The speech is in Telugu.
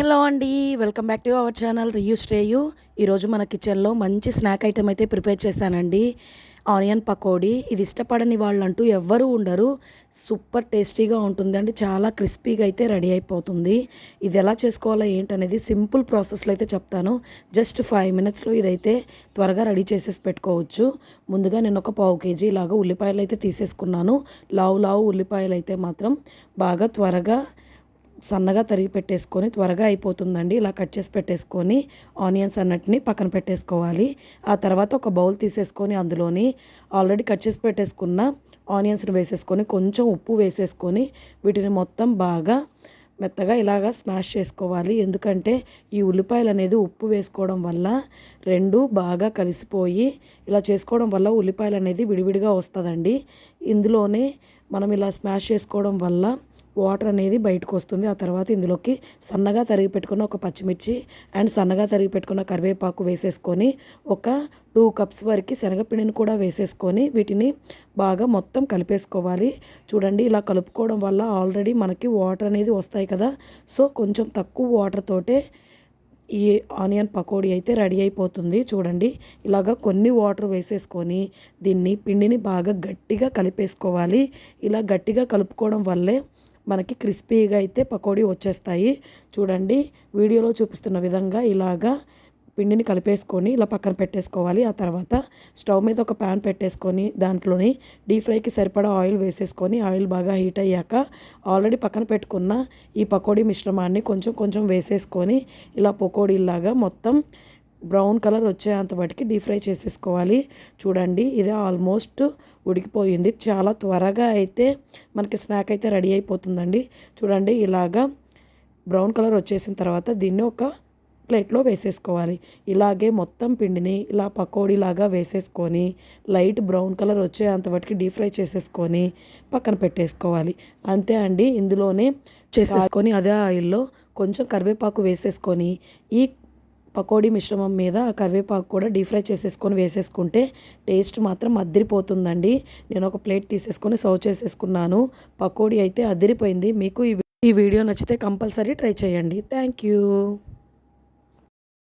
హలో అండి welcome back to our channel Riyu Shreyu. ఈరోజు మన కిచెన్లో మంచి స్నాక్ ఐటెం అయితే ప్రిపేర్ చేశానండి. ఆనియన్ పకోడీ ఇది ఇష్టపడని వాళ్ళు అంటూ ఎవ్వరూ ఉండరు. సూపర్ టేస్టీగా ఉంటుందండి చాలా క్రిస్పీగా అయితే రెడీ అయిపోతుంది. ఇది ఎలా చేసుకోవాలో ఏంటనేది సింపుల్ ప్రాసెస్లో అయితే చెప్తాను. జస్ట్ ఫైవ్ మినిట్స్లో ఇదైతే త్వరగా రెడీ చేసేసి పెట్టుకోవచ్చు. ముందుగా నేను ఒక పావు కేజీ ఇలాగా ఉల్లిపాయలు అయితే తీసేసుకున్నాను. లావు లావు ఉల్లిపాయలు అయితే మాత్రం బాగా త్వరగా సన్నగా తరిగి పెట్టేసుకొని త్వరగా అయిపోతుందండి. ఇలా కట్ చేసి పెట్టేసుకొని ఆనియన్స్ అన్నిటిని పక్కన పెట్టేసుకోవాలి. ఆ తర్వాత ఒక బౌల్ తీసేసుకొని అందులోని ఆల్రెడీ కట్ చేసి పెట్టేసుకున్న ఆనియన్స్ని వేసేసుకొని కొంచెం ఉప్పు వేసేసుకొని వీటిని మొత్తం బాగా మెత్తగా ఇలాగా స్మాష్ చేసుకోవాలి. ఎందుకంటే ఈ ఉల్లిపాయలు అనేది ఉప్పు వేసుకోవడం వల్ల రెండు బాగా కలిసిపోయి ఇలా చేసుకోవడం వల్ల ఉల్లిపాయలు అనేది విడివిడిగా వస్తుందండి. ఇందులోనే మనం ఇలా స్మాష్ చేసుకోవడం వల్ల వాటర్ అనేది బయటకు వస్తుంది. ఆ తర్వాత ఇందులోకి సన్నగా తరిగి పెట్టుకున్న ఒక పచ్చిమిర్చి అండ్ సన్నగా తరిగి పెట్టుకున్న కరివేపాకు వేసేసుకొని ఒక టూ కప్స్ వరకు శనగపిండిని కూడా వేసేసుకొని వీటిని బాగా మొత్తం కలిపేసుకోవాలి. చూడండి ఇలా కలుపుకోవడం వల్ల ఆల్రెడీ మనకి వాటర్ అనేది వస్తాయి కదా. సో కొంచెం తక్కువ వాటర్ తోటే ఈ ఆనియన్ పకోడీ అయితే రెడీ అయిపోతుంది. చూడండి ఇలాగ కొన్ని వాటర్ వేసేసుకొని దీన్ని పిండిని బాగా గట్టిగా కలిపేసుకోవాలి. ఇలా గట్టిగా కలుపుకోవడం వల్లే మనకి క్రిస్పీగా అయితే పకోడీ వచ్చేస్తాయి. చూడండి వీడియోలో చూపిస్తున్న విధంగా ఇలాగా పిండిని కలిపేసుకొని ఇలా పక్కన పెట్టేసుకోవాలి. ఆ తర్వాత స్టవ్ మీద ఒక ప్యాన్ పెట్టేసుకొని దాంట్లోని డీప్ ఫ్రైకి సరిపడా ఆయిల్ వేసేసుకొని ఆయిల్ బాగా హీట్ అయ్యాక ఆల్రెడీ పక్కన పెట్టుకున్న ఈ పకోడీ మిశ్రమాన్ని కొంచెం కొంచెం వేసేసుకొని ఇలా పకోడీలాగా మొత్తం బ్రౌన్ కలర్ వచ్చేంత వాటికి డీప్ ఫ్రై చేసేసుకోవాలి. చూడండి ఇది ఆల్మోస్ట్ ఉడికిపోయింది. చాలా త్వరగా అయితే మనకి స్నాక్ అయితే రెడీ అయిపోతుందండి. చూడండి ఇలాగా బ్రౌన్ కలర్ వచ్చేసిన తర్వాత దీన్ని ఒక ప్లేట్లో వేసేసుకోవాలి. ఇలాగే మొత్తం పిండిని ఇలా పకోడీలాగా వేసేసుకొని లైట్ బ్రౌన్ కలర్ వచ్చేంత వాటికి డీప్ ఫ్రై చేసేసుకొని పక్కన పెట్టేసుకోవాలి. అంతే అండి ఇందులోనే చేసేసుకొని అదే ఆయిల్లో కొంచెం కరివేపాకు వేసేసుకొని ఈ పకోడీ మిశ్రమం మీద కరివేపాకు కూడా డీప్ ఫ్రై చేసేసుకొని వేసేసుకుంటే టేస్ట్ మాత్రం అదిరిపోతుందండి నేను ఒక ప్లేట్ తీసేసుకొని సర్వ్ చేసేసుకున్నాను. పకోడీ అయితే అదిరిపోయింది. మీకు ఈ వీడియో నచ్చితే కంపల్సరీ ట్రై చేయండి. Thank you.